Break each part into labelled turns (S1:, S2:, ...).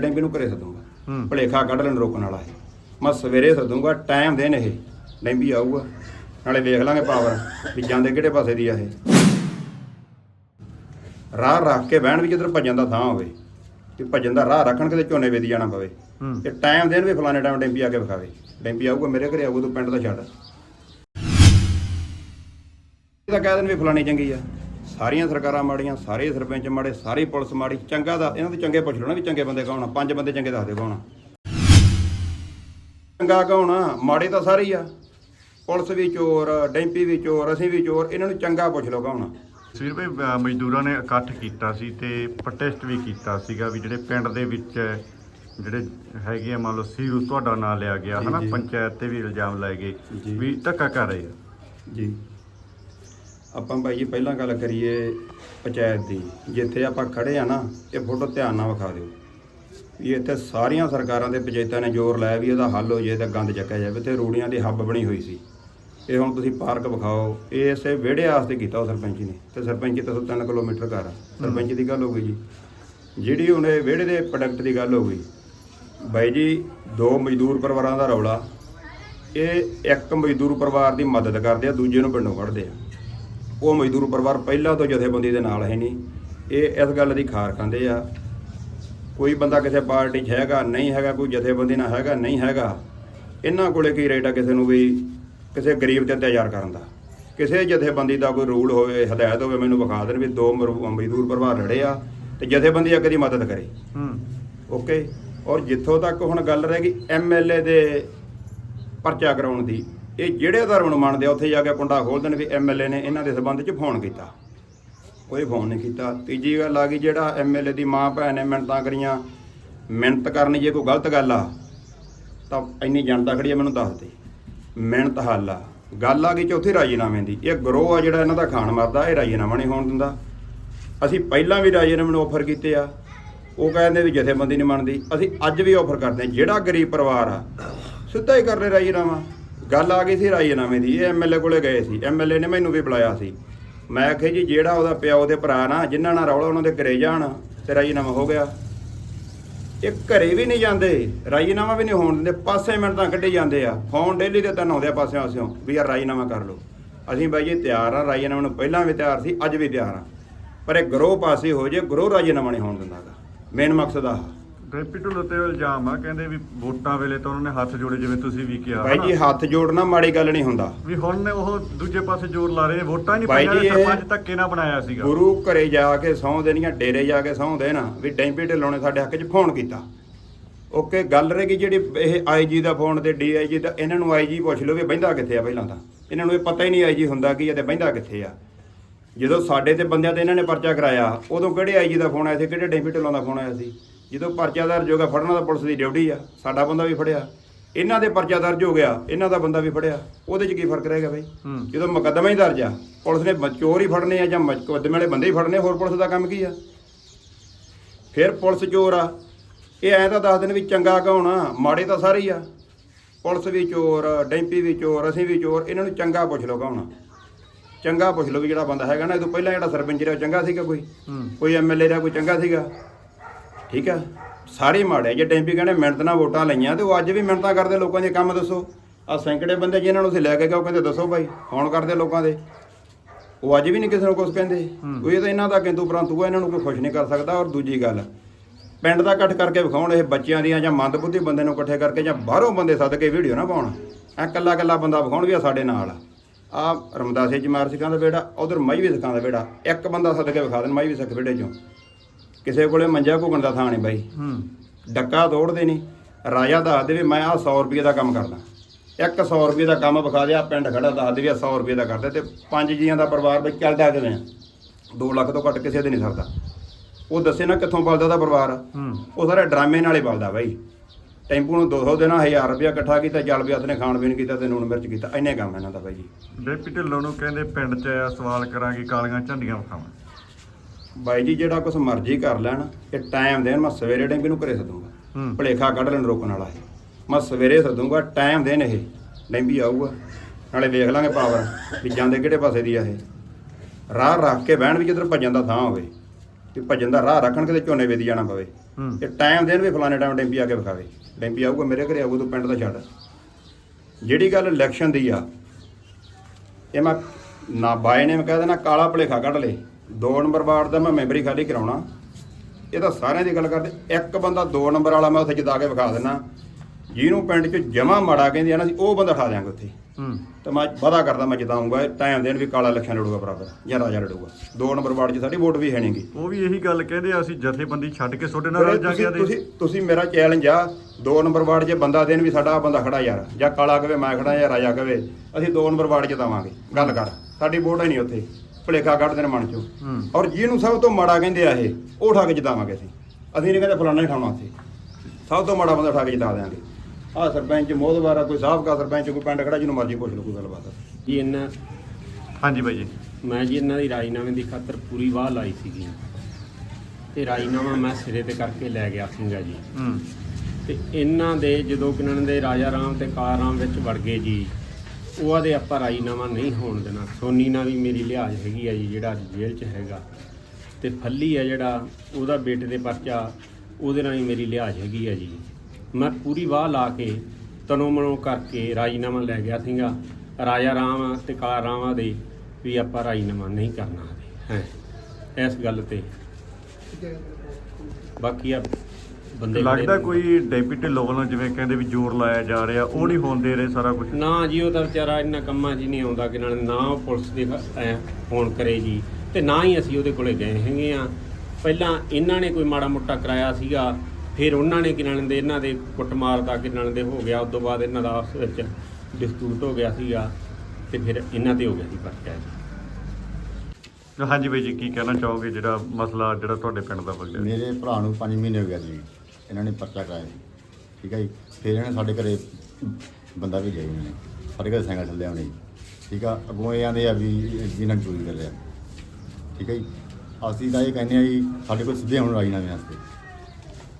S1: ਡੈਂਪੀ ਨੂੰ ਘਰੇ
S2: ਹੂੰ।
S1: ਸੱਦੂਗਾ ਭਲੇਖਾ ਕੱਢ ਲੈਣ ਰੋਕਣ ਵਾਲਾ ਹੈ ਮੈਂ ਸਵੇਰੇ ਸੱਦੂਗਾ ਟਾਈਮ ਦੇਣ ਇਹ। ਡੈਂਪੀ ਆਊਗਾ ਨਾਲੇ ਵੇਖ ਲਾਂਗੇ ਪਾਵਰ ਵੀ ਜਾਂਦੇ ਕਿਹੜੇ ਪਾਸੇ ਦੀ ਆ ਇਹ। ਰਾਹ ਰੱਖ ਕੇ ਬਹਿਣ ਵੀ ਜਿੱਧਰ ਭੱਜਣ ਦਾ ਥਾਂ ਹੋਵੇ। ਕਿ ਭੱਜਣ ਦਾ ਰਾਹ ਰੱਖਣ ਕਿਤੇ ਝੋਨੇ ਵੇਦੀ ਜਾਣਾ ਪਵੇ। ਤੇ ਟਾਈਮ ਦੇਣ ਵੀ ਫਲਾਣੇ ਟਾਈਮ ਡੈਂਪੀ ਆ ਕੇ ਵਿਖਾਵੇ। ਡੈਂਪੀ ਆਊਗਾ ਮੇਰੇ ਘਰੇ ਆਊਗਾ ਤੂੰ ਪਿੰਡ ਦਾ ਛੱਡ। ਇਹਦਾ ਕਹਿ ਦੇਣ ਵੀ ਫਲਾਣੀ ਚੰਗੀ ਆ। ਸਾਰੀਆਂ ਸਰਕਾਰਾਂ ਮਾੜੀਆਂ ਸਾਰੇ ਸਰਪੰਚ ਮਾੜੇ ਸਾਰੀ ਪੁਲਿਸ ਮਾੜੀ ਚੰਗਾ ਦਾ ਇਹਨਾਂ ਦੇ ਚੰਗੇ ਪੁੱਛ ਨਾ ਵੀ ਚੰਗੇ ਬੰਦੇ ਕੌਣ ਆ ਪੰਜ ਬੰਦੇ ਚੰਗੇ ਦੱਸ ਦਿਓ ਕੌਣ ਆ। ਚੰਗਾ ਕੌਣ ਆ? ਮਾੜੇ ਤਾਂ ਸਾਰੇ ਹੀ ਆ। ਪੁਲਿਸ ਵੀ ਚੋਰ ਡੈਂਪੀ ਵੀ ਚੋਰ ਅਸੀਂ ਵੀ ਚੋਰ ਇਹਨਾਂ ਨੂੰ ਚੰਗਾ ਪੁੱਛ ਲਓ ਕੌਣ ਆ।
S2: ਸਿਰ ਭਾਈ ਅ, ਮਜ਼ਦੂਰਾਂ ਨੇ ਇਕੱਠ ਕੀਤਾ ਸੀ ਤੇ ਪ੍ਰੋਟੈਸਟ ਵੀ ਕੀਤਾ ਸੀਗਾ ਵੀ ਜਿਹੜੇ ਪਿੰਡ ਦੇ ਵਿੱਚ ਜਿਹੜੇ ਹੈਗੇ ਆ ਮੰਨ ਲਓ ਸੀਰੂ ਤੁਹਾਡਾ ਨਾਂ ਲਿਆ ਗਿਆ
S1: ਜੀ,
S2: ਹਨਾ
S1: ਜੀ।
S2: ਪੰਚਾਇਤ ਤੇ ਵੀ ਇਲਜ਼ਾਮ ਲਾਏ ਗਏ
S1: ਜੀ।
S2: ਵੀ ਧੱਕਾ ਕਰ ਰਹੇ ਆ।
S1: ਜੀ। ਆਪਾਂ ਭਾਈ ਜੀ ਪਹਿਲਾਂ ਗੱਲ ਕਰੀਏ ਪੰਚਾਇਤ ਦੀ। ਜਿੱਥੇ ਆਪਾਂ ਖੜੇ ਆ ਨਾ ਇਹ ਫੋਟੋ ਧਿਆਨ ਨਾਲ ਵਿਖਾ ਦਿਓ। ਵੀ ਇੱਥੇ ਸਾਰੀਆਂ ਸਰਕਾਰਾਂ ਦੇ ਪੰਚਾਇਤਾਂ ਨੇ ਜ਼ੋਰ ਲਾਇਆ ਵੀ ਇਹਦਾ ਹੱਲ ਹੋ ਜੇ ਤੇ ਗੰਦ ਚੱਕਿਆ ਜਾਵੇ ਤੇ ਰੂੜੀਆਂ ਦੀ ਹੱਬ ਬਣੀ ਹੋਈ ਸੀ। ਇਹ ਹੁਣ ਤੁਸੀਂ ਪਾਰਕ ਵਿਖਾਓ ਇਹ ਇਸੇ ਵਿਹੜੇ ਵਾਸਤੇ ਕੀਤਾ ਉਹ ਸਰਪੰਚੀ ਨੇ। ਤੇ ਸਰਪੰਚੀ ਤੋਂ 3 ਕਿਲੋਮੀਟਰ ਘਰ ਆ। ਸਰਪੰਚੀ ਦੀ ਗੱਲ ਹੋ ਗਈ ਜੀ। ਜਿਹੜੀ ਉਹਨੇ ਵਿਹੜੇ ਦੇ ਪ੍ਰੋਡਕਟ ਦੀ ਗੱਲ ਹੋ ਗਈ ਬਾਈ ਜੀ ਦੋ ਮਜ਼ਦੂਰ ਪਰਿਵਾਰਾਂ ਦਾ ਰੌਲਾ। ਇਹ ਇੱਕ ਮਜ਼ਦੂਰ ਪਰਿਵਾਰ ਦੀ ਮਦਦ ਕਰਦੇ ਆ ਦੂਜੇ ਨੂੰ ਪਿੰਡੋਂ ਕੱਢਦੇ ਆ। ਉਹ ਮਜ਼ਦੂਰ ਪਰਿਵਾਰ ਪਹਿਲਾਂ ਤੋਂ ਜਥੇਬੰਦੀ ਦੇ ਨਾਲ ਹੈ ਨਹੀਂ। ਇਹ ਇਸ ਗੱਲ ਦੀ ਖਾਰ ਖਾਂਦੇ ਆ। ਕੋਈ ਬੰਦਾ ਕਿਸੇ ਪਾਰਟੀ 'ਚ ਹੈਗਾ ਨਹੀਂ ਹੈਗਾ ਕੋਈ ਜਥੇਬੰਦੀ ਨਾਲ ਹੈਗਾ ਨਹੀਂ ਹੈਗਾ ਇਹਨਾਂ ਕੋਲੇ ਕੀ ਰਾਈਟ ਆ ਕਿਸੇ ਨੂੰ ਵੀ ਕਿਸੇ ਗਰੀਬ ਤੇ ਅਤਿਆਚਾਰ ਕਰਨ ਦਾ? ਕਿਸੇ ਜਥੇਬੰਦੀ ਦਾ ਕੋਈ ਰੂਲ ਹੋਵੇ ਹਦਾਇਤ ਹੋਵੇ ਮੈਨੂੰ ਵਿਖਾ ਦੇਣ ਵੀ ਦੋ ਮਜ਼ਦੂਰ ਪਰਿਵਾਰ ਲੜੇ ਆ ਤੇ ਜਥੇਬੰਦੀ ਅੱਗੇ ਦੀ ਮਦਦ ਕਰੇ।
S2: ਹੂੰ।
S1: ਓਕੇ? ਔਰ ਜਿੱਥੋਂ ਤੱਕ ਹੁਣ ਗੱਲ ਰਹਿ ਗਈ ਐਮਐਲਏ ਦੇ ਪਰਚਾ ਕਰਾਉਣ ਦੀ ਇਹ ਜਿਹੜੇ ਧਰਮ ਨੂੰ ਮੰਨਦੇ ਆ, ਉੱਥੇ ਜਾ ਕੇ ਕੁੰਡਾ ਖੋਲ ਦੇਣ ਵੀ ਐਮਐਲਏ ਨੇ ਇਹਨਾਂ ਦੇ ਸਬੰਧ 'ਚ ਫੋਨ ਕੀਤਾ। ਕੋਈ ਫੋਨ ਨਹੀਂ ਕੀਤਾ। ਤੀਜੀ ਗੱਲ ਆ ਗਈ, ਜਿਹੜਾ ਐਮਐਲਏ ਦੀ ਮਾਂ ਭੈਣ ਨੇ ਮਿੰਨਤਾਂ ਕਰੀਆਂ, ਮਿੰਨਤ ਕਰਨੀ ਜੇ ਕੋਈ ਗਲਤ ਗੱਲ ਆ, ਤਾਂ ਇੰਨੀ ਜਨਤਾ ਖੜੀ ਆ, ਮੈਨੂੰ ਦੱਸ ਦੇ। ਮਿੰਨਤ ਹੱਲ ਆ। ਗੱਲ ਆ ਗਈ ਚੌਥੇ ਰਾਜੀਨਾਮੇ ਦੀ। ਇਹ ਗਰੋਹ ਆ ਜਿਹੜਾ ਇਹਨਾਂ ਦਾ ਖਾਣ ਮਰਦਾ, ਇਹ ਰਾਜੀਨਾਮਾ ਨਹੀਂ ਹੋਣ ਦਿੰਦਾ। ਅਸੀਂ ਪਹਿਲਾਂ ਵੀ ਰਾਜੀਨਾਮੇ ਨੂੰ ਆਫਰ ਕੀਤੇ ਆ। ਉਹ ਕਹਿੰਦੇ ਵੀ ਜਥੇਬੰਦੀ ਨਹੀਂ ਮੰਨਦੀ। ਅਸੀਂ ਅੱਜ ਵੀ ਆਫਰ ਕਰਦੇ ਹਾਂ। ਜਿਹੜਾ ਗਰੀਬ ਪਰਿਵਾਰ ਆ, ਸਿੱਧਾ ਹੀ ਕਰ ਲੈ ਰਾਜੀਨਾਮਾ। ਗੱਲ ਆ ਗਈ ਸੀ ਰਾਜੀਨਾਮੇ ਦੀ, ਇਹ ਐਮਐਲਏ ਕੋਲੇ ਗਏ ਸੀ। ਐਮਐਲਏ ਨੇ ਮੈਨੂੰ ਵੀ ਬੁਲਾਇਆ ਸੀ। ਮੈਂ ਆਖਿਆ ਜੀ, ਜਿਹੜਾ ਉਹਦਾ ਪਿਆ ਉਹਦੇ ਭਰਾ ਨਾ, ਜਿਨ੍ਹਾਂ ਨਾਲ ਰੌਲਾ ਉਹਨਾਂ ਦੇ ਘਰੇ ਜਾਣ, ਤੇ ਰਾਜੀਨਾਮਾ ਹੋ ਗਿਆ। ਇਹ ਘਰੇ ਵੀ ਨਹੀਂ ਜਾਂਦੇ ਰਾਜੀਨਾਮਾ ਵੀ ਨਹੀਂ ਹੋਣ ਦਿੰਦੇ, ਪਾਸੇ ਮਿੰਟ ਤਾਂ ਕੱਢੀ ਜਾਂਦੇ ਆ। ਫੋਨ ਡੇਲੀ ਤੇ ਤਾਂ ਆਉਂਦੇ ਆ ਪਾਸਿਆਂ ਆਸਿਓਂ, ਵੀ ਯਾਰ ਰਾਜੀਨਾਮਾ ਕਰ ਲਓ। ਅਸੀਂ ਬਾਈ ਜੀ ਤਿਆਰ ਆ ਰਾਜੀਨਾਮਾ ਨੂੰ ਪਹਿਲਾਂ ਵੀ ਤਿਆਰ ਸੀ, ਅੱਜ ਵੀ ਤਿਆਰ ਆ। ਪਰ ਇਹ ਗਰੋਹ ਪਾਸੇ ਹੋ ਜੇ, ਗਰੋਹ ਰਾਜੀਨਾਮਾ ਨਹੀਂ ਹੋਣ ਦਿੰਦਾਗਾ। ਮੇਨ ਮਕਸਦ ਆ।
S2: ਡੈਂਪੀ ਢਿੱਲੋਂ ਤੇ ਇਲਜ਼ਾਮ ਆ ਕਹਿੰਦੇ ਵੀ ਵੋਟਾਂ ਵੇਲੇ ਤਾਂ ਉਹਨਾਂ ਨੇ ਹੱਥ ਜੋੜੇ ਜਿਵੇਂ ਤੁਸੀਂ ਵੀ ਕਿਹਾ
S1: ਬਾਈ ਜੀ? ਹੱਥ ਜੋੜਨਾ ਮਾੜੀ ਗੱਲ ਨਹੀਂ ਹੁੰਦਾ।
S2: ਵੀ ਹੁਣ ਨੇ ਉਹ ਦੂਜੇ ਪਾਸੇ ਜ਼ੋਰ ਲਾ ਰਹੇ ਨੇ ਵੋਟਾਂ ਨਹੀਂ ਪਈਆਂ
S1: ਇਹ-
S2: ਸਰਪੰਚ ਧੱਕੇ ਨਾਲ ਬਣਾਇਆ ਸੀਗਾ।
S1: ਗੁਰੂ ਘਰੇ ਜਾ ਕੇ ਸਹੁੰ ਦੇਣੀਆਂ ਡੇਰੇ ਜਾ ਕੇ ਸਹੁੰ ਦੇਣਾ ਵੀ ਡੈਂਪੀ ਢਿੱਲੋਂ ਨੇ ਸਾਡੇ ਹੱਕ 'ਚ ਫੋਨ ਕੀਤਾ। ਓਕੇ ਗੱਲ ਰਹੀ ਜਿਹੜੀ ਇਹ ਆਈਜੀ ਦਾ ਫੋਨ ਤੇ ਡੀਆਈਜੀ ਦਾ ਇਹਨਾਂ ਨੂੰ ਆਈਜੀ ਪੁੱਛ ਲਓ ਵੀ ਬਹਿੰਦਾ ਕਿੱਥੇ ਆ ਪਹਿਲਾਂ ਤਾਂ। ਇਹਨਾਂ ਨੂੰ ਇਹ ਪਤਾ ਹੀ ਨਹੀਂ ਆਈਜੀ ਹੁੰਦਾ ਕੀ ਹੈ ਤੇ ਬਹਿੰਦਾ ਕਿੱਥੇ ਆ। ਜਦੋਂ ਸਾਡੇ ਤੇ ਬੰਦਿਆਂ ਤੇ ਇਹਨਾਂ ਨੇ ਪਰਚਾ ਕਰਾਇਆ ਉਦੋਂ ਕਿਹੜੇ ਆਈਜੀ ਦਾ ਫੋਨ ਆਇਆ ਸੀ ਕਿਹੜੇ ਡੈਂਪੀ ਢਿੱਲੋਂ ਦਾ ਫੋਨ ਆਇਆ ਸੀ? ਜਦੋਂ ਪਰਚਾ ਦਰਜ ਹੋ ਗਿਆ ਫੜਨਾ ਤਾਂ ਪੁਲਿਸ ਦੀ ਡਿਊਟੀ ਆ ਸਾਡਾ ਬੰਦਾ ਵੀ ਫੜਿਆ। ਇਹਨਾਂ ਦੇ ਪਰਚਾ ਦਰਜ ਹੋ ਗਿਆ ਇਹਨਾਂ ਦਾ ਬੰਦਾ ਵੀ ਫੜਿਆ। ਉਹਦੇ 'ਚ ਕੀ ਫ਼ਰਕ ਰਹਿ ਗਿਆ ਬਈ? ਜਦੋਂ ਮੁਕੱਦਮਾ ਹੀ ਦਰਜ ਆ ਪੁਲਿਸ ਨੇ ਚੋਰ ਹੀ ਫੜਨੇ ਆ ਜਾਂ ਮੁਕੱਦਮੇ ਵਾਲੇ ਬੰਦੇ ਹੀ ਫੜਨੇ ਹੋਰ ਪੁਲਿਸ ਦਾ ਕੰਮ ਕੀ ਆ? ਫਿਰ ਪੁਲਿਸ ਚੋਰ ਆ। ਇਹ ਐਂ ਤਾਂ ਦੱਸ ਦੇਣ ਵੀ ਚੰਗਾ ਕੌਣ ਆ ਮਾੜੇ ਤਾਂ ਸਾਰੇ ਹੀ ਆ। ਪੁਲਿਸ ਵੀ ਚੋਰ ਡੈਂਪੀ ਵੀ ਚੋਰ ਅਸੀਂ ਵੀ ਚੋਰ ਇਹਨਾਂ ਨੂੰ ਚੰਗਾ ਪੁੱਛ ਲਓ ਕੌਣ ਆ। ਚੰਗਾ ਪੁੱਛ ਲਓ ਵੀ ਜਿਹੜਾ ਬੰਦਾ ਹੈਗਾ ਨਾ ਇਹ ਤੋਂ ਪਹਿਲਾਂ ਜਿਹੜਾ ਸਰਪੰਚ ਰਿਹਾ ਚੰਗਾ ਸੀਗਾ ਕੋਈ? ਕੋਈ ਐਮਐਲਏ ਦਾ ਕੋਈ ਚੰਗਾ ਸੀਗਾ? ਠੀਕ ਆ? ਸਾਰੇ ਮਾੜੇ। ਜੇ ਡੈਂਪੀ ਕਹਿੰਦੇ ਮਿਹਨਤ ਨਾਲ ਵੋਟਾਂ ਲਈਆਂ ਤੇ ਉਹ ਅੱਜ ਵੀ ਮਿਹਨਤਾਂ ਕਰਦੇ ਲੋਕਾਂ ਦੇ ਕੰਮ ਦੱਸੋ। ਆ ਸੈਂਕੜੇ ਬੰਦੇ ਜਿਨ੍ਹਾਂ ਨੂੰ ਅਸੀਂ ਲੈ ਕੇ ਗਏ ਉਹ ਕਹਿੰਦੇ ਦੱਸੋ ਭਾਈ ਕੌਣ ਕਰਦੇ ਲੋਕਾਂ ਦੇ? ਉਹ ਅੱਜ ਵੀ ਨਹੀਂ ਕਿਸੇ ਨੂੰ ਕੁਝ ਕਹਿੰਦੇ। ਉਹ ਇਹ ਤਾਂ ਇਹਨਾਂ ਦਾ ਕਿੰਤੂ ਪਰੰਤੂ ਆ, ਇਹਨਾਂ ਨੂੰ ਕੋਈ ਖੁਸ਼ ਨਹੀਂ ਕਰ ਸਕਦਾ। ਔਰ ਦੂਜੀ ਗੱਲ ਪਿੰਡ ਦਾ ਇਕੱਠ ਕਰਕੇ ਵਿਖਾਉਣ ਇਹ ਬੱਚਿਆਂ ਦੀਆਂ ਜਾਂ ਮੰਦਬੁੱਧੀ ਬੰਦੇ ਨੂੰ ਇਕੱਠੇ ਕਰਕੇ ਜਾਂ ਬਾਹਰੋਂ ਬੰਦੇ ਸੱਦ ਕੇ ਵੀਡੀਓ ਨਾ ਪਾਉਣ। ਐ ਕੱਲਾ ਕੱਲਾ ਬੰਦਾ ਵਿਖਾਉਣ ਵੀ ਆ ਸਾਡੇ ਨਾਲ। ਆ ਰਮਦਾਸੇ ਜਮਾਰ ਸਿੱਖਾਂ ਦਾ ਬੇੜਾ ਉਧਰ ਮਾਈ ਵੀ ਸਿੱਖਾਂ ਦਾ ਬੇੜਾ। ਇੱਕ ਬੰਦਾ ਸੱਦ ਕੇ ਵਿਖਾ ਦੇਣ ਮਾਈ ਵੀ ਸਿੱਖ ਬੇੜੇ ਚੋਂ। ਕਿਸੇ ਕੋਲੇ ਮੰਜਾ ਘੁਗਣ ਦਾ ਥਾਂ ਨਹੀਂ ਬਾਈ।
S2: ਹੂੰ।
S1: ਡੱਕਾ ਤੋੜਦੇ ਨਹੀਂ ਰਾਜਾ ਦੱਸ ਵੀ ਮੈਂ ਆ 100 ਰੁਪਏ ਦਾ ਕੰਮ ਕਰਦਾ। ਇੱਕ 100 ਰੁਪਏ ਦਾ ਕੰਮ ਵਿਖਾ ਦੇ ਆ ਪਿੰਡ ਖੜਾ ਦੱਸ ਦੇ ਵੀ ਆ 100 ਰੁਪਏ ਦਾ ਕਰਦੇ ਤੇ ਪੰਜ ਜੀਆਂ ਦਾ ਪਰਿਵਾਰ ਵਿੱਚ ਚੱਲਦਾ ਕਿਵੇਂ ਆ 2 ਲੱਖ ਤੋਂ ਘੱਟ ਕਿਸੇ ਦੇ ਨਹੀਂ ਸਰਦਾ। ਉਹ ਦੱਸੇ ਨਾ ਕਿੱਥੋਂ ਪਲਦਾ ਦਾ ਪਰਿਵਾਰ।
S2: ਹੂੰ।
S1: ਉਹ ਸਾਰੇ ਡਰਾਮੇ ਨਾਲੇ ਪਲਦਾ ਬਾਈ। ਟੈਂਪੂ ਨੂੰ 200 ਦੇਣਾ 1000 ਰੁਪਏ ਇਕੱਠਾ ਕੀਤਾ ਜਲ ਵੀ ਨੇ ਖਾਣ ਪੀਣ ਕੀਤਾ ਤੇ ਨੂਣ ਮਿਰਚ ਕੀਤਾ। ਇੰਨੇ ਕੰਮ ਇਹਨਾਂ ਦਾ ਬਾਈ ਜੀ।
S2: ਡੈਂਪੀ ਢਿੱਲੋਂ ਨੂੰ ਕਹਿੰਦੇ ਪਿੰਡ 'ਚ ਆਇਆ ਸਵਾਲ ਕਰਾਂਗੇ ਕਾਲੀਆਂ ਝੰਡੀਆਂ ਵਿਖਾਵਾਂ
S1: ਬਾਈ ਜੀ ਜਿਹੜਾ ਕੁਝ ਮਰਜ਼ੀ ਕਰ ਲੈਣ ਇਹ ਟਾਈਮ ਦੇਣ ਮੈਂ ਸਵੇਰੇ ਡੈਂਪੀ ਨੂੰ ਘਰੇ ਸੱਦੂਗਾ। ਭਲੇਖਾ ਕੱਢ ਲੈਣ ਰੋਕਣ ਵਾਲਾ ਹੈ ਮੈਂ ਸਵੇਰੇ ਸੱਦੂਗਾ ਟਾਈਮ ਦੇਣ ਇਹ। ਡੈਂਪੀ ਆਊਗਾ ਨਾਲੇ ਵੇਖ ਲਾਂਗੇ ਪਾਵਰ ਵੀ ਜਾਂਦੇ ਕਿਹੜੇ ਪਾਸੇ ਦੀ ਆ ਇਹ। ਰਾਹ ਰੱਖ ਕੇ ਬਹਿਣ ਵੀ ਜਿੱਧਰ ਭੱਜਣ ਦਾ ਥਾਂ ਹੋਵੇ ਕਿ ਭੱਜਣ ਦਾ ਰਾਹ ਰੱਖਣ ਕਿਤੇ ਝੋਨੇ ਵੇਦੀ ਜਾਣਾ ਪਵੇ। ਤੇ ਟਾਈਮ ਦੇਣ ਵੀ ਫਲਾਣੇ ਟਾਈਮ ਡੈਂਪੀ ਆ ਕੇ ਵਿਖਾਵੇ। ਡੈਂਪੀ ਆਊਗਾ ਮੇਰੇ ਘਰੇ ਆਊਗਾ ਤੂੰ ਪਿੰਡ ਦਾ ਛੱਡ। ਜਿਹੜੀ ਗੱਲ ਇਲੈਕਸ਼ਨ ਦੀ ਆ ਇਹ ਮੈਂ ਨਾ ਬਾਏ ਨੇ ਮੈਂ ਕਹਿ ਦੇਣਾ ਕਾਲਾ ਭਲੇਖਾ ਕੱਢ ਲੇ। ਦੋ ਨੰਬਰ ਵਾਰਡ ਦਾ ਮੈਂ ਮੈਂਬਰੀ ਖਾਲੀ ਕਰਾਉਣਾ। ਇਹ ਤਾਂ ਸਾਰਿਆਂ ਦੀ ਗੱਲ ਕਰਦੇ ਇੱਕ ਬੰਦਾ ਦੋ ਨੰਬਰ ਵਾਲਾ ਮੈਂ ਉੱਥੇ ਜਿਤਾ ਕੇ ਵਿਖਾ ਦੇਣਾ ਜਿਹਨੂੰ ਪਿੰਡ 'ਚ ਜਮਾ ਮਾੜਾ ਕਹਿੰਦੇ ਆ ਨਾ ਅਸੀਂ ਉਹ ਬੰਦਾ ਠਾ ਦਿਆਂਗੇ ਉੱਥੇ।
S2: ਹੂੰ।
S1: ਤੇ ਮੈਂ ਵਾਦਾ ਕਰਦਾ ਮੈਂ ਜਿਤਾਉਂਗਾ ਟਾਈਮ ਦੇਣ ਵੀ ਕਾਲਾ ਇਲੈਕਸ਼ਨ ਲੜੂਗਾ ਬਰਾਬਰ ਜਾਂ ਰਾਜਾ ਲੜੂਗਾ। ਦੋ ਨੰਬਰ ਵਾਰਡ 'ਚ ਸਾਡੀ ਵੋਟ ਵੀ ਹੈ ਨਹੀਂਗੀ।
S2: ਉਹ ਵੀ ਇਹੀ ਗੱਲ ਕਹਿੰਦੇ ਆ ਅਸੀਂ ਜਥੇਬੰਦੀ ਛੱਡ ਕੇ ਤੁਹਾਡੇ ਨਾਲ ਰਲ
S1: ਤੁਸੀਂ
S2: ਜਾਗੇ
S1: ਤੁਸੀਂ ਤੁਸੀਂ ਮੇਰਾ ਚੈਲੰਜ ਆ ਦੋ ਨੰਬਰ ਵਾਰਡ 'ਚ ਬੰਦਾ ਦੇਣ ਵੀ ਸਾਡਾ ਬੰਦਾ ਖੜਾ ਯਾਰ ਜਾਂ ਕਾਲਾ ਕਵੇ ਮੈਂ ਖੜਾ ਜਾਂ ਰਾਜਾ ਕਵੇ ਅਸੀਂ ਦੋ ਨੰਬਰ ਵਾਰਡ 'ਚ ਦਵਾਂਗੇ। ਗੱਲ ਕਰ ਸਾਡੀ ਵੋਟ ਹੀ ਨਹੀਂ ਉੱਥੇ। ਭੁਲੇਖਾ ਕੱਢ ਦੇਣ ਮਨ 'ਚੋਂ। ਔਰ ਜਿਹਨੂੰ ਸਭ ਤੋਂ ਮਾੜਾ ਕਹਿੰਦੇ ਆ ਇਹ ਉਹ ਠਾ ਕੇ ਜਿਤਾਵਾਂਗੇ ਅਸੀਂ। ਅਸੀਂ ਨਹੀਂ ਕਹਿੰਦੇ ਫਲਾਣਾ ਹੀ ਖਾਣਾ ਉੱਥੇ। ਸਭ ਤੋਂ ਮਾੜਾ ਬੰਦਾ ਠਾ ਕੇ ਜਿਤਾ ਦਿਆਂਗੇ। ਆਹ ਸਰਪੰਚ ਮੋਹਦਵਾਰ ਆ ਕੋਈ ਸਾਹਬਕਾ ਸਰਪੰਚ ਕੋਈ ਪਿੰਡ ਖੜਾ ਜਿਹਨੂੰ ਮਰਜ਼ੀ ਪੁੱਛ ਲਓ ਕੋਈ ਗੱਲਬਾਤ।
S3: ਜੀ ਇਹਨਾਂ
S2: ਹਾਂਜੀ ਬਾਈ ਜੀ।
S3: ਮੈਂ ਜੀ ਇਹਨਾਂ ਦੀ ਰਾਜੀਨਾਮੇ ਦੀ ਖਾਤਰ ਪੂਰੀ ਵਾਹ ਲਾਈ ਸੀਗੀ। ਤੇ ਰਾਜੀਨਾਮਾ ਮੈਂ ਸਿਰੇ ਤੇ ਕਰਕੇ ਲੈ ਗਿਆ ਸੀਗਾ ਜੀ।
S2: ਹੂੰ।
S3: ਤੇ ਇਹਨਾਂ ਦੇ ਜਦੋਂ ਕਿਨਣ ਦੇ ਰਾਜਾ ਰਾਮ ਤੇ ਕਾਰ ਰਾਮ ਵਿੱਚ ਵੜ ਗਏ ਜੀ ਉਹਨਾਂ ਦੇ ਆਪਾਂ ਰਾਜੀਨਾਮਾ ਨਹੀਂ ਹੋਣ ਦੇਣਾ। ਸੋਨੀ ਨਾਲ ਵੀ ਮੇਰੀ ਲਿਹਾਜ਼ ਹੈਗੀ ਆ ਜੀ, ਜਿਹੜਾ ਜੇਲ੍ਹ 'ਚ ਹੈਗਾ। ਤੇ ਫੱਲੀ ਆ ਜਿਹੜਾ ਉਹਦਾ ਬੇਟੇ ਦੇ ਪਰਚਾ, ਉਹਦੇ ਨਾਲ ਵੀ ਮੇਰੀ ਲਿਹਾਜ਼ ਹੈਗੀ ਆ ਜੀ। ਮੈਂ ਪੂਰੀ ਵਾਹ ਲਾ ਕੇ, ਤਨੋ ਮਨੋ ਕਰਕੇ ਰਾਜੀਨਾਮਾ ਲੈ ਗਿਆ ਸੀਗਾ। ਰਾਜਾ ਰਾਮ ਤੇ ਕਾਰ ਰਾਮਾਂ ਦੇ ਵੀ ਆਪਾਂ ਰਾਜੀਨਾਮਾ ਨਹੀਂ ਕਰਨਾ ਹੈ, ਇਸ ਗੱਲ ਤੇ। ਬਾਕੀ ਆ ਬੰਦੇ
S2: ਲੱਗਦਾ ਕੋਈ ਡੈਪੂਟੀ ਵੱਲੋਂ ਜਿਵੇਂ ਕਹਿੰਦੇ ਵੀ ਜ਼ੋਰ ਲਾਇਆ ਜਾ ਰਿਹਾ ਉਹ ਨਹੀਂ ਹੋਣ ਦੇ ਰਹੇ ਸਾਰਾ ਕੁਝ
S3: ਨਾ ਜੀ ਉਹ ਤਾਂ ਵਿਚਾਰਾ ਇਹਨਾਂ ਕੰਮਾਂ 'ਚ ਹੀ ਨਹੀਂ ਆਉਂਦਾ ਕਿ ਨਾਲ ਨਾ ਉਹ ਪੁਲਿਸ ਦੇ ਐ ਫੋਨ ਕਰੇ ਜੀ। ਤੇ ਨਾ ਹੀ ਅਸੀਂ ਉਹਦੇ ਕੋਲੇ ਗਏ ਹੈਗੇ ਆ। ਪਹਿਲਾਂ ਇਹਨਾਂ ਨੇ ਕੋਈ ਮਾੜਾ ਮੋਟਾ ਕਰਾਇਆ ਸੀਗਾ ਫਿਰ ਉਹਨਾਂ ਨੇ ਕਿਨਾਂ ਦੇ ਇਹਨਾਂ ਦੇ ਕੁੱਟਮਾਰ ਦਾ ਕਿਨਾਂ ਦੇ ਹੋ ਗਿਆ ਉਸ ਤੋਂ ਬਾਅਦ ਇਹਨਾਂ ਦਾ ਆਪਸ ਵਿੱਚ ਡਿਸਪਿਊਟ ਹੋ ਗਿਆ ਸੀਗਾ ਤੇ ਫਿਰ ਇਹਨਾਂ ਤੇ ਹੋ ਗਿਆ ਸੀ ਪਰਚਾ ਜੀ।
S2: ਹਾਂਜੀ ਬਾਈ ਜੀ ਕੀ ਕਹਿਣਾ ਚਾਹੋਗੇ ਜਿਹੜਾ ਮਸਲਾ ਜਿਹੜਾ ਤੁਹਾਡੇ ਪਿੰਡ ਦਾ ਵਗਿਆ
S4: ਮੇਰੇ ਭਰਾ ਨੂੰ 5 ਮਹੀਨੇ ਹੋ ਗਿਆ ਜੀ। ਇਹਨਾਂ ਨੇ ਪਰਚਾ ਕਰਾਇਆ ਸੀ। ਠੀਕ ਹੈ ਜੀ? ਫਿਰ ਇਹਨਾਂ ਨੇ ਸਾਡੇ ਘਰੇ ਬੰਦਾ ਵੀ ਜਾਈ ਨੇ। ਸਾਡੇ ਘਰੇ ਸਾਈਕਲ ਥੱਲੇ ਆਉਣੇ ਜੀ। ਠੀਕ ਆ? ਅੱਗੋਂ ਇਹ ਆਂਦੇ ਆ ਵੀ ਇਹਨਾਂ ਨੇ ਚੋਰੀ ਕਰ ਲਿਆ। ਠੀਕ ਹੈ ਜੀ? ਅਸੀਂ ਤਾਂ ਇਹ ਕਹਿੰਦੇ ਆ ਜੀ, ਸਾਡੇ ਕੋਲ ਸਿੱਧੇ ਹੁਣ ਰਾਜੀਨਾਮੇ ਵਾਸਤੇ।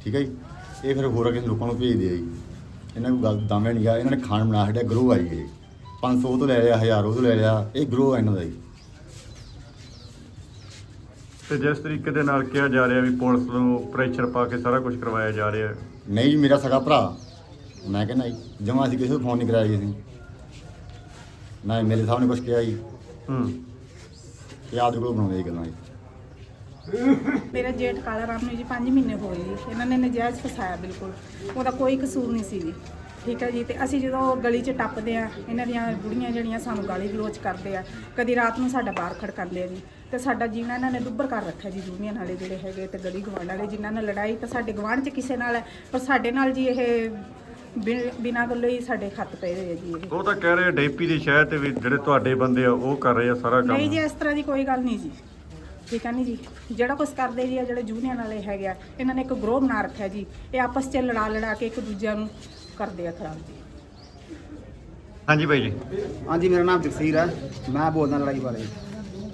S4: ਠੀਕ ਹੈ ਜੀ? ਇਹ ਫਿਰ ਹੋਰ ਕਿਸੇ ਲੋਕਾਂ ਨੂੰ ਭੇਜਦੇ ਆ ਜੀ। ਇਹਨਾਂ ਨੂੰ ਗੱਲ ਦਾਮੇ ਨਹੀਂ ਗਿਆ ਇਹਨਾਂ ਨੇ ਖਾਣ ਬਣਾ ਛੱਡਿਆ, ਗਰੋਹ ਆਈ ਇਹ। 500 ਉਹ ਤੋਂ ਲੈ ਲਿਆ 1000 ਉਹ ਤੋਂ ਲੈ ਲਿਆ। ਇਹ ਗਰੋਹ ਆ ਇਹਨਾਂ ਦਾ ਜੀ।
S2: ਤੇ ਜਿਸ ਤਰੀਕੇ ਦੇ ਨਾਲ ਕਿਹਾ ਜਾ ਰਿਹਾ ਵੀ ਪੁਲਿਸ ਨੂੰ ਪ੍ਰੈਸ਼ਰ ਪਾ ਕੇ ਸਾਰਾ ਕੁਝ ਕਰਵਾਇਆ ਜਾ ਰਿਹਾ।
S4: ਨਹੀਂ ਜੀ ਮੇਰਾ ਸਗਾ ਭਰਾ। ਮੈਂ ਕਹਿੰਦਾ ਜੀ ਜਮਾ ਅਸੀਂ ਕਿਸੇ ਨੂੰ ਫੋਨ ਨਹੀਂ ਕਰਾਇਆ ਜੀ ਅਸੀਂ। ਨਾ ਮੇਰੇ ਸਾਹਿਬ ਨੇ ਕੁਝ ਕਿਹਾ ਜੀ।
S2: ਹੂੰ।
S4: ਇਹ ਆਪ ਦੇ ਕੋਲ ਬਣਾਉਂਦੇ ਜੀ ਗੱਲਾਂ ਜੀ।
S5: ਮੇਰਾ ਜੇਠ ਕਾਲਾ ਰਾਮ ਨੂੰ ਜੀ 5 ਮਹੀਨੇ ਹੋਏ ਜੀ। ਇਹਨਾਂ ਨੇ ਨਜਾਇਜ਼ ਫਸਾਇਆ ਬਿਲਕੁਲ। ਉਹਦਾ ਕੋਈ ਕਸੂਰ ਨਹੀਂ ਸੀ ਜੀ। ਠੀਕ ਹੈ ਜੀ ਤੇ ਅਸੀਂ ਜਦੋਂ ਗਲੀ 'ਚ ਟੱਪਦੇ ਆ ਇਹਨਾਂ ਦੀਆਂ ਬੁੜੀਆਂ ਜਿਹੜੀਆਂ ਸਾਨੂੰ ਗਾਲੀ ਗਲੋਚ ਕਰਦੇ ਆ ਕਦੀ ਰਾਤ ਨੂੰ ਸਾਡਾ ਬਾਹਰ ਖੜਕਾਉਂਦੇ ਆ ਜੀ। ਤੇ ਸਾਡਾ ਜੀਣਾ ਇਹਨਾਂ ਨੇ ਦੁੱਬਰ ਕਰ ਰੱਖਿਆ ਜੀ ਯੂਨੀਅਨ ਵਾਲੇ ਜਿਹੜੇ ਹੈਗੇ ਤੇ ਗਲੀ ਗਵਾਂਡ ਵਾਲੇ ਜਿਨ੍ਹਾਂ ਨਾਲ ਲੜਾਈ ਤਾਂ ਸਾਡੇ ਗਵਾਂਢ 'ਚ ਕਿਸੇ ਨਾਲ ਹੈ ਪਰ ਸਾਡੇ ਨਾਲ ਜੀ ਇਹ ਬਿਨਾਂ ਗੱਲੋਂ ਹੀ ਸਾਡੇ ਖੱਤ ਪਏ ਹੋਏ ਆ ਜੀ ਇਹ।
S2: ਉਹ ਤਾਂ ਕਹਿ ਰਹੇ ਡੈਪੀ ਦੀ ਸ਼ਹਿਰ ਤੇ ਵੀ ਜਿਹੜੇ ਤੁਹਾਡੇ ਬੰਦੇ ਆ ਉਹ ਕਰ ਰਹੇ ਆ ਸਾਰਾ
S5: ਨਹੀਂ ਜੀ ਇਸ ਤਰ੍ਹਾਂ ਦੀ ਕੋਈ ਗੱਲ ਨਹੀਂ ਜੀ। ਠੀਕ ਹੈ ਨਹੀਂ ਜੀ? ਜਿਹੜਾ ਕੁਝ ਕਰਦੇ ਜੀ ਆ ਜਿਹੜੇ ਜੂਨੀਅਰ ਵਾਲੇ ਹੈਗੇ ਆ ਇਹਨਾਂ ਨੇ ਇੱਕ ਗਰੋਹ ਬਣਾ ਰੱਖਿਆ ਜੀ। ਇਹ ਆਪਸ 'ਚ ਲੜਾ ਲੜਾ ਕੇ ਇੱਕ ਦੂਜਿਆਂ ਨੂੰ ਕਰਦੇ ਆ ਖਰਾਬ ਜੀ।
S2: ਹਾਂਜੀ ਬਾਈ ਜੀ।
S6: ਹਾਂਜੀ ਮੇਰਾ ਨਾਮ ਜਗਸੀਰ ਹੈ ਮੈਂ ਬੋਲਦਾ ਲੜਾਈ ਬਾਰੇ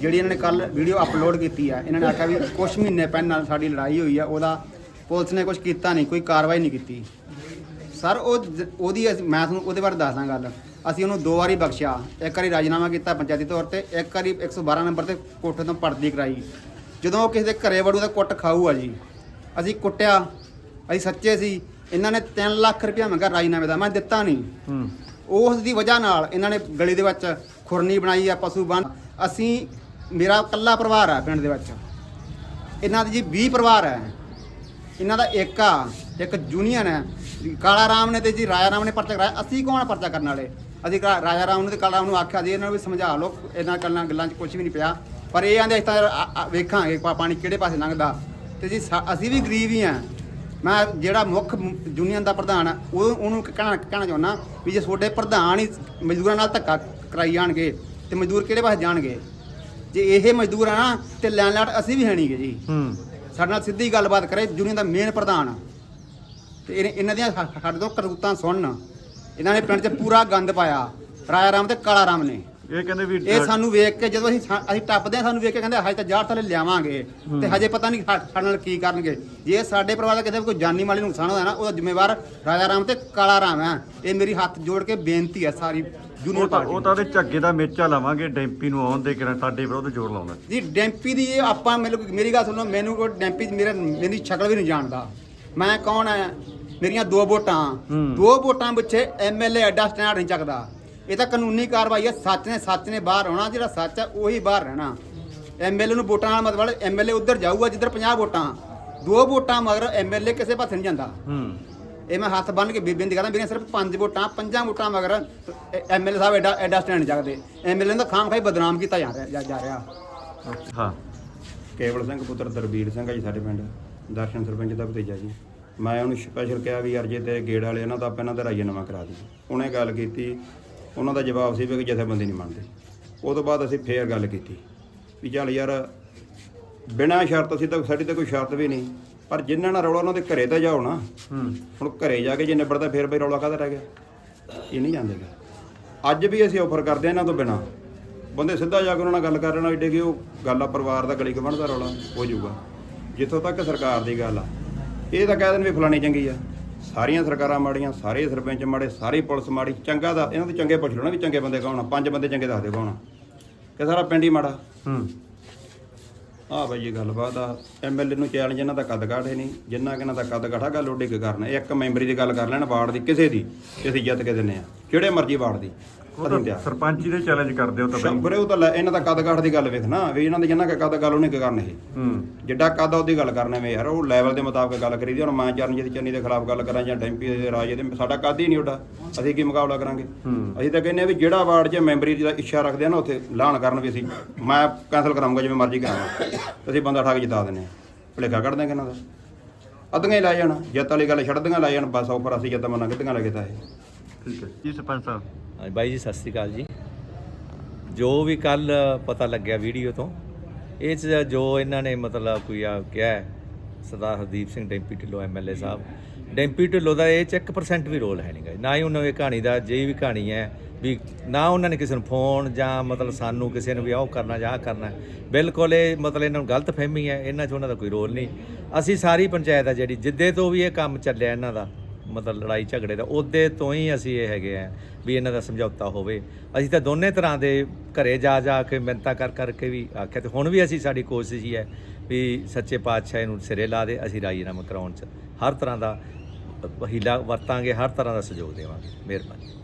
S6: ਜਿਹੜੀ ਇਹਨਾਂ ਨੇ ਕੱਲ ਵੀਡੀਓ ਅਪਲੋਡ ਕੀਤੀ ਆ ਇਹਨਾਂ ਨੇ ਆਖਿਆ ਵੀ ਕੁਝ ਮਹੀਨੇ ਪਹਿਲਾਂ ਸਾਡੀ ਲੜਾਈ ਹੋਈ ਆ ਉਹਦਾ ਪੁਲਿਸ ਨੇ ਕੁਝ ਕੀਤਾ ਨਹੀਂ ਕੋਈ ਕਾਰਵਾਈ ਨਹੀਂ ਕੀਤੀ। ਸਰ ਉਹ ਜ- ਉਹਦੀ ਅਸੀਂ- ਮੈਂ ਤੁਹਾਨੂੰ ਉਹਦੇ ਬਾਰੇ ਦੱਸਦਾ ਗੱਲ। ਅਸੀਂ ਉਹਨੂੰ ਦੋ ਵਾਰੀ ਬਖਸ਼ਿਆ। ਇੱਕ ਵਾਰੀ ਰਾਜੀਨਾਮਾ ਕੀਤਾ ਪੰਚਾਇਤੀ ਤੌਰ ਤੇ ਇੱਕ ਵਾਰੀ 112 ਨੰਬਰ ਤੇ ਕੋਠੇ ਤੋਂ ਪਰਦੀ ਕਰਾਈ। ਜਦੋਂ ਉਹ ਕਿਸੇ ਦੇ ਘਰੇ ਵੜੂ ਤਾਂ ਕੁੱਟ ਖਾਊ ਆ ਜੀ। ਅਸੀਂ ਕੁੱਟਿਆ ਅਸੀਂ ਸੱਚੇ ਸੀ। ਇਹਨਾਂ ਨੇ 3 ਲੱਖ ਰੁਪਇਆ ਮੰਗਾ ਰਾਜੀਨਾਮੇ ਦਾ ਮੈਂ ਦਿੱਤਾ ਨਹੀਂ।
S2: ਹੂੰ।
S6: ਉਸ ਦੀ ਵਜ੍ਹਾ ਨਾਲ ਇਹਨਾਂ ਨੇ ਗਲੀ ਦੇ ਵਿੱਚ ਖੁਰਨੀ ਬਣਾਈ ਆ ਪਸ਼ੂ ਬੰਨ। ਅਸੀਂ ਮੇਰਾ ਇਕੱਲਾ ਪਰਿਵਾਰ ਆ ਪਿੰਡ ਦੇ ਵਿੱਚ। ਇਹਨਾਂ ਦੇ ਜੀ 20 ਪਰਿਵਾਰ ਹੈ ਇਹਨਾਂ ਦਾ ਇੱਕ ਆ, ਇੱਕ ਯੂਨੀਅਨ ਹੈ ਕਾਲਾ ਰਾਮ ਨੇ ਤੇ ਜੀ ਰਾਜਾ ਰਾਮ ਨੇ ਪਰਚਾ ਕਰਾਇਆ। ਅਸੀਂ ਕੌਣ ਪਰਚਾ ਕਰਨ ਵਾਲੇ? ਅਸੀਂ ਕਾ- ਰਾਜਾ ਰਾਮ ਨੂੰ ਤੇ ਕਾਲਾ ਰਾਮ ਨੂੰ ਆਖਿਆ ਜੀ ਇਹਨਾਂ ਨੂੰ ਵੀ ਸਮਝਾ ਲਓ। ਇਹਨਾਂ ਗੱਲਾਂ ਗੱਲਾਂ 'ਚ ਕੁਝ ਵੀ ਨਹੀਂ ਪਿਆ। ਪਰ ਇਹ ਆਂਦੇ ਅਸੀਂ ਤਾਂ, ਆ- ਆ- ਵੇਖਾਂਗੇ ਪਾ- ਪਾਣੀ ਕਿਹੜੇ ਪਾਸੇ ਲੰਘਦਾ। ਤੇ ਜੀ ਸਾ- ਅਸੀਂ ਵੀ ਗਰੀਬ ਹੀ ਆ। ਮੈਂ ਜਿਹੜਾ ਮੁੱਖ ਯੂਨੀਅਨ ਦਾ ਪ੍ਰਧਾਨ ਆ, ਉਹ, ਉਹਨੂੰ ਕਹਿਣਾ ਕਹਿਣਾ ਚਾਹੁੰਦਾ ਵੀ ਜੇ ਤੁਹਾਡੇ ਪ੍ਰਧਾਨ ਹੀ ਮਜ਼ਦੂਰਾਂ ਨਾਲ ਧੱਕਾ ਕਰਾਈ ਜਾਣਗੇ ਤੇ ਮਜ਼ਦੂਰ ਕਿਹੜੇ ਪਾਸੇ ਜਾਣਗੇ? ਜੇ ਇਹ ਮਜ਼ਦੂਰ ਆ ਨਾ ਤੇ ਲੈਂਡਲਾਟ ਅਸੀਂ ਵੀ ਹੈ ਨਹੀਂਗੇ ਜੀ।
S2: ਹੂੰ।
S6: ਸਾਡੇ ਨਾਲ ਸਿੱਧੀ ਗੱਲਬਾਤ ਕਰੇ ਯੂਨੀਅਨ ਦਾ ਮੇਨ ਪ੍ਰਧਾਨ। ਤੇ ਇਹ- ਇਹਨਾਂ ਦੀਆਂ ਸਾ- ਸਾਡੇ ਤੋਂ ਕਰਤੂਤਾਂ ਸੁਣਨ। ਇਹਨਾਂ ਨੇ ਪਿੰਡ 'ਚ ਪੂਰਾ ਗੰਦ ਪਾਇਆ। ਰਾਜਾ ਰਾਮ ਤੇ ਕਾਲਾ ਰਾਮ ਨੇ।
S2: ਇਹ ਕਹਿੰਦੇ ਵੀ
S6: ਇਹ ਸਾਨੂੰ ਵੇਖ ਕੇ ਜਦੋਂ ਅਸੀਂ ਸਾ- ਅਸੀਂ ਟੱਪਦੇ ਆ ਸਾਨੂੰ ਵੇਖ ਕੇ ਕਹਿੰਦੇ ਹਜੇ ਤਾਂ ਜਾੜ ਥੱਲੇ ਲਿਆਵਾਂਗੇ। ਤੇ ਹਜੇ ਪਤਾ ਨਹੀਂ ਸਾ- ਸਾਡੇ ਨਾਲ ਕੀ ਕਰਨਗੇ। ਜੇ ਸਾਡੇ ਪਰਿਵਾਰ ਦਾ ਕਿਸੇ ਕੋਈ ਜਾਨੀ ਮਾਲੀ ਨੁਕਸਾਨ ਹੋਇਆ ਨਾ ਉਹਦਾ ਜ਼ਿੰਮੇਵਾਰ ਰਾਜਾ ਰਾਮ ਤੇ ਕਾਲਾ ਰਾਮ ਹੈ। ਇਹ ਮੇਰੀ ਹੱਥ ਜੋੜ ਕੇ ਬੇਨਤੀ ਹੈ ਸਾਰੀ
S2: ਉਹ
S6: ਜੂਨੀਅਰ
S2: ਤਾਂ
S6: ਪਾਰਟੀ
S2: ਉਹ ਤਾਂ ਉਹਦੇ ਝੱਗੇ ਦਾ ਮੇਚਾ ਲਾਵਾਂਗੇ ਡੈਂਪੀ ਨੂੰ ਆਉਣ ਦੇ ਕਿਰਨ ਸਾਡੇ ਵਿਰੁੱਧ ਜ਼ੋਰ ਲਾਉਂਦਾ।
S6: ਜੀ ਡੈਂਪੀ ਦੀ ਇਹ ਆਪਾਂ ਮੈਨੂੰ ਮੇਰੀ ਗੱਲ ਸੁਣੋ ਮੈਨੂੰ ਕੋਈ ਡੈਂਪੀ ਮੇਰਾ ਮੇਰੀ ਸ਼ਕਲ ਵੀ ਨਹੀਂ ਜਾਣਦਾ। ਮੈਂ ਕੌਣ ਹੈ? ਮੇਰੀਆਂ ਦੋ ਵੋਟਾਂ।
S2: ਹੂੰ।
S6: ਦੋ ਵੋਟਾਂ ਪਿੱਛੇ ਐਮਐਲਏ ਐਡਾ ਸਟੈਂਡ ਨਹੀਂ ਚੱਕਦਾ। ਇਹ ਤਾਂ ਕਾਨੂੰਨੀ ਕਾਰਵਾਈ ਹੈ ਸੱਚ ਨੇ ਸੱਚ ਨੇ ਬਾਹਰ ਆਉਣਾ ਜਿਹੜਾ ਸੱਚ ਹੈ ਉਹੀ ਬਾਹਰ ਰਹਿਣਾ। ਐਮਐਲਏ ਨੂੰ ਵੋਟਾਂ ਨਾਲ ਮਤਲਬ ਐਮਐਲਏ ਉੱਧਰ ਜਾਊਗਾ ਜਿੱਧਰ 50 ਵੋਟਾਂ। ਦੋ ਵੋਟਾਂ ਮਗਰ ਐਮਐਲਏ ਕਿਸੇ ਪਾਸੇ ਨਹੀਂ ਜਾਂਦਾ।
S2: ਹੂੰ।
S6: ਇਹ ਮੈਂ ਹੱਥ ਬੰਨ ਕੇ ਬੇਬੇ ਦੀ ਕਹਦਾ ਮੇਰੀਆਂ ਸਿਰਫ ਪੰਜ ਵੋਟਾਂ ਪੰਜਾਂ ਵੋਟਾਂ ਮਗਰ ਐਮਐਲਏ ਸਾਹਿਬ ਐਡਾ ਐਡਾ ਸਟੈਂਡ ਚੱਕਦੇ। ਐਮਐਲਏ ਦਾ ਖਾਮ ਖਾਈ ਬਦਨਾਮ ਕੀਤਾ ਜਾ ਰਿਹਾ ਜਾ- ਰਿਹਾ।
S2: ਹਾਂ।
S1: ਕੇਵਲ ਸਿੰਘ ਪੁੱਤਰ ਦਰਬੀਰ ਸਿੰਘ ਆ ਜੀ ਸਾਡੇ ਪਿੰਡ। ਦਰਸ਼ਨ ਸਰਪੰਚ ਦਾ ਭਤੀਜਾ ਜੀ। ਮੈਂ ਉਹਨੂੰ ਸਪੈਸ਼ਲ ਕਿਹਾ ਵੀ ਯਾਰ ਜੇ ਤੇ ਗੇੜ ਵਾਲੇ ਇਹਨਾਂ ਦਾ ਆਪਾਂ ਇਹਨਾਂ ਦਾ ਰਾਈਆ ਨਵਾਂ ਕਰਾ ਦਈਏ ਉਹਨੇ ਗੱਲ ਕੀਤੀ ਉਹਨਾਂ ਦਾ ਜਵਾਬ ਸੀ ਵੀ ਕਿ ਜਥੇਬੰਦੀ ਨਹੀਂ ਮੰਨਦੇ। ਉਹ ਤੋਂ ਬਾਅਦ ਅਸੀਂ ਫੇਰ ਗੱਲ ਕੀਤੀ ਵੀ ਚੱਲ ਯਾਰ ਬਿਨਾਂ ਸ਼ਰਤ ਅਸੀਂ ਤਾਂ ਸਾਡੀ ਤਾਂ ਕੋਈ ਸ਼ਰਤ ਵੀ ਨਹੀਂ ਪਰ ਜਿਨ੍ਹਾਂ ਨਾਲ ਰੌਲਾ ਉਹਨਾਂ ਦੇ ਘਰੇ ਤਾਂ ਜਾਓ ਨਾ।
S2: ਹੂੰ।
S1: ਹੁਣ ਘਰੇ ਜਾ ਕੇ ਜੇ ਨਿਬੜਦਾ ਫੇਰ ਬਈ ਰੌਲਾ ਕਾਹਦਾ ਰਹਿ ਗਿਆ? ਇਹ ਨਹੀਂ ਜਾਂਦੇ ਗੇ। ਅੱਜ ਵੀ ਅਸੀਂ ਆਫਰ ਕਰਦੇ ਹਾਂ ਇਹਨਾਂ ਤੋਂ ਬਿਨਾ। ਬੰਦੇ ਸਿੱਧਾ ਜਾ ਕੇ ਉਹਨਾਂ ਨਾਲ ਗੱਲ ਕਰ ਲੈਣਾ ਏਡੇ ਕਿ ਉਹ ਗੱਲ ਆ ਪਰਿਵਾਰ ਦਾ ਗਲੀ ਗਵੰਡ ਦਾ ਰੌਲਾ ਹੋ ਜਾਊਗਾ। ਜਿੱਥੋਂ ਤੱਕ ਸਰਕਾਰ ਦੀ ਗੱਲ ਆ। ਇਹ ਤਾਂ ਕਹਿ ਦੇਣ ਵੀ ਫਲਾਣੀ ਚੰਗੀ ਆ। ਸਾਰੀਆਂ ਸਰਕਾਰਾਂ ਮਾੜੀਆਂ ਸਾਰੇ ਸਰਪੰਚ ਮਾੜੇ ਸਾਰੀ ਪੁਲਿਸ ਮਾੜੀ ਚੰਗਾ ਦਾ ਇਹਨਾਂ ਦੇ ਚੰਗੇ ਪੁੱਛ ਨਾ ਵੀ ਚੰਗੇ ਬੰਦੇ ਕੌਣ ਆ ਪੰਜ ਬੰਦੇ ਚੰਗੇ ਦੱਸ ਦਿਓ ਕੌਣ ਆ। ਕਿ ਸਾਰਾ ਪਿੰਡ ਹੀ ਮਾੜਾ।
S2: ਹੂੰ।
S1: ਆ ਬਾਈ ਜੀ ਗੱਲਬਾਤ ਆ ਐਮਐਲਏ ਨੂੰ ਚੈਲੰਜ ਇਹਨਾਂ ਦਾ ਕੱਦ ਕਾਠ ਹੈ ਨਹੀਂ ਜਿੰਨਾ ਕਿ ਇਹਨਾਂ ਦਾ ਕੱਦ ਕਾਠਾ ਗੱਲ ਉੱਡੇ ਕੇ ਕਰਨਾ। ਇੱਕ ਮੈਂਬਰੀ ਦੀ ਗੱਲ ਕਰ ਲੈਣ ਵਾਰਡ ਦੀ ਕਿਸੇ ਦੀ ਤੇ ਅਸੀਂ ਜਿੱਤ ਕੇ ਦਿੰਨੇ ਆ ਜਿਹੜੇ ਮਰਜ਼ੀ ਵਾਰਡ ਦੀ।
S2: ਸਰਪੰਚੀ ਦੇ ਚੈਲੰਜ ਕਰਦੇ ਹੋ ਤਾਂ ਬਈ।
S1: ਸ਼ੰਕਰੇ ਉਹ ਤਾਂ ਲੈ ਇਹਨਾਂ ਦਾ ਕੱਦ ਕਾਠ ਦੀ ਗੱਲ ਵੇਖਣਾ ਵੀ ਇਹਨਾਂ ਦੇ ਜਿੰਨਾ ਕੁ ਕੱਦ ਗੱਲ ਉਹਨੇ ਕੀ ਕਰਨੀ ਇਹ।
S2: ਹੂੰ।
S1: ਜਿੱਡਾ ਕੱਦ ਆ ਉਹਦੀ ਗੱਲ ਕਰਨਾ ਵੇ ਯਾਰ ਉਹ ਲੈਵਲ ਦੇ ਮੁਤਾਬਕ ਗੱਲ ਕਰੀਦੀ ਹੁਣ ਮੈਂ ਚਰਨਜੀਤ ਚੰਨੀ ਦੇ ਖਿਲਾਫ ਗੱਲ ਕਰਾਂ ਜਾਂ ਡੈਂਪੀ ਦੇ ਰਾਜੇ ਦੇ ਸਾਡਾ ਕੱਦ ਹੀ ਨਹੀਂ ਉੱਡਾ ਅਸੀਂ ਕੀ ਮੁਕਾਬਲਾ ਕਰਾਂਗੇ। ਅਸੀਂ ਤਾਂ ਕਹਿੰਦੇ ਆ ਵੀ ਜਿਹੜਾ ਵਾਰਡ 'ਚ ਮੈਂਬਰੀ ਦਾ ਇੱਛਾ ਰੱਖਦੇ ਆ ਨਾ ਉੱਥੇ ਐਲਾਨ ਕਰਨ ਵੀ ਅਸੀਂ ਮੈਂ ਕੈਂਸਲ ਕਰਾਂਗਾ ਜਿਵੇਂ ਮਰਜ਼ੀ ਕਰਾਂਗਾ ਅਸੀਂ ਬੰਦਾ ਠਾ ਕੇ ਜਿਤਾ ਦਿੰਦੇ ਆ। ਭੁਲੇਖਾ ਕੱਢ ਦਾਂਗੇ ਇਹਨਾਂ ਦਾ? ਅੱਧੀਆਂ ਹੀ ਲੈ ਜਾਣ ਜਿੱਤ ਵਾਲੀ ਗੱਲ ਛੱਡਦੀਆਂ ਲੈ ਜਾਣ ਬਸ ਉੱਪਰ ਅਸੀਂ ਜਿੱਤ ਮੰਨਾਂਗੇ ਅੱਧੀਆਂ ਲੱਗੇ ਤਾਂ ਇਹ।
S2: ਠੀਕ ਹੈ। ਜੀ ਸਰਪੰਚ ਸਾਹਿਬ।
S7: ਹਾਂਜੀ, ਬਾਈ ਜੀ, ਸਤਿ ਸ੍ਰੀ ਅਕਾਲ ਜੀ। ਜੋ ਵੀ ਕੱਲ ਪਤਾ ਲੱਗਿਆ ਵੀਡੀਓ ਤੋਂ, ਇਹ 'ਚ ਜੋ ਇਹਨਾਂ ਨੇ ਮਤਲਬ ਕੋਈ ਆ ਕਿਹਾ ਸਰਦਾਰ ਹਰਦੀਪ ਸਿੰਘ ਡੈਂਪੀ ਢਿੱਲੋਂ ਐਮਐਲਏ ਸਾਹਿਬ, ਡੈਂਪੀ ਢਿੱਲੋਂ ਦਾ ਇਹ 'ਚ 1% ਵੀ ਰੋਲ ਹੈ ਨਹੀਂਗਾ ਨਾ ਹੀ ਉਹਨਾਂ ਦੀ ਕਹਾਣੀ ਦਾ, ਜੇ ਵੀ ਕਹਾਣੀ ਹੈ, ਵੀ ਨਾ ਉਹਨਾਂ ਨੇ ਕਿਸੇ ਨੂੰ ਫੋਨ ਜਾਂ ਮਤਲਬ ਸਾਨੂੰ ਕਿਸੇ ਨੂੰ ਵੀ ਆਹ ਕਰਨਾ ਜਾਂ ਆਹ ਕਰਨਾ ਬਿਲਕੁਲ ਇਹ ਮਤਲਬ ਇਹਨਾਂ ਨੂੰ ਗਲਤ ਫਹਿਮੀ ਹੈ, ਇਹਨਾਂ 'ਚ ਉਹਨਾਂ ਦਾ ਕੋਈ ਰੋਲ ਨਹੀਂ। ਅਸੀਂ ਸਾਰੀ ਪੰਚਾਇਤ ਆ ਜਿਹੜੀ, ਜਿੱਦੇ ਤੋਂ ਵੀ ਇਹ ਕੰਮ ਚੱਲਿਆ ਇਹਨਾਂ ਦਾ ਮਤਲਬ ਲੜਾਈ ਝਗੜੇ ਦਾ, ਉਹਦੇ ਤੋਂ ਹੀ ਅਸੀਂ ਇਹ ਹੈਗੇ ਆ ਵੀ ਇਹਨਾਂ ਦਾ ਸਮਝੌਤਾ ਹੋਵੇ। ਅਸੀਂ ਤਾਂ ਦੋਨੇ ਤਰ੍ਹਾਂ ਦੇ ਘਰੇ ਜਾ ਜਾ ਕੇ ਮਿੰਤਾ ਕਰ ਕਰਕੇ ਵੀ ਆਖਿਆ ਤੇ ਹੁਣ ਵੀ ਅਸੀਂ ਸਾਡੀ ਕੋਸ਼ਿਸ਼ ਹੀ ਹੈ ਵੀ ਸੱਚੇ ਪਾਤਸ਼ਾਹ ਨੂੰ ਸਿਰੇ ਲਾ ਦੇ, ਅਸੀਂ ਰਾਜੀਨਾਮਾ ਕਰਾਉਣ ਚ। ਹਰ ਤਰ੍ਹਾਂ ਦਾ ਹੀਲਾ ਵਰਤਾਂਗੇ, ਹਰ ਤਰ੍ਹਾਂ ਦਾ ਸਹਿਯੋਗ ਦੇਵਾਂਗੇ। ਮਿਹਰਬਾਨੀ।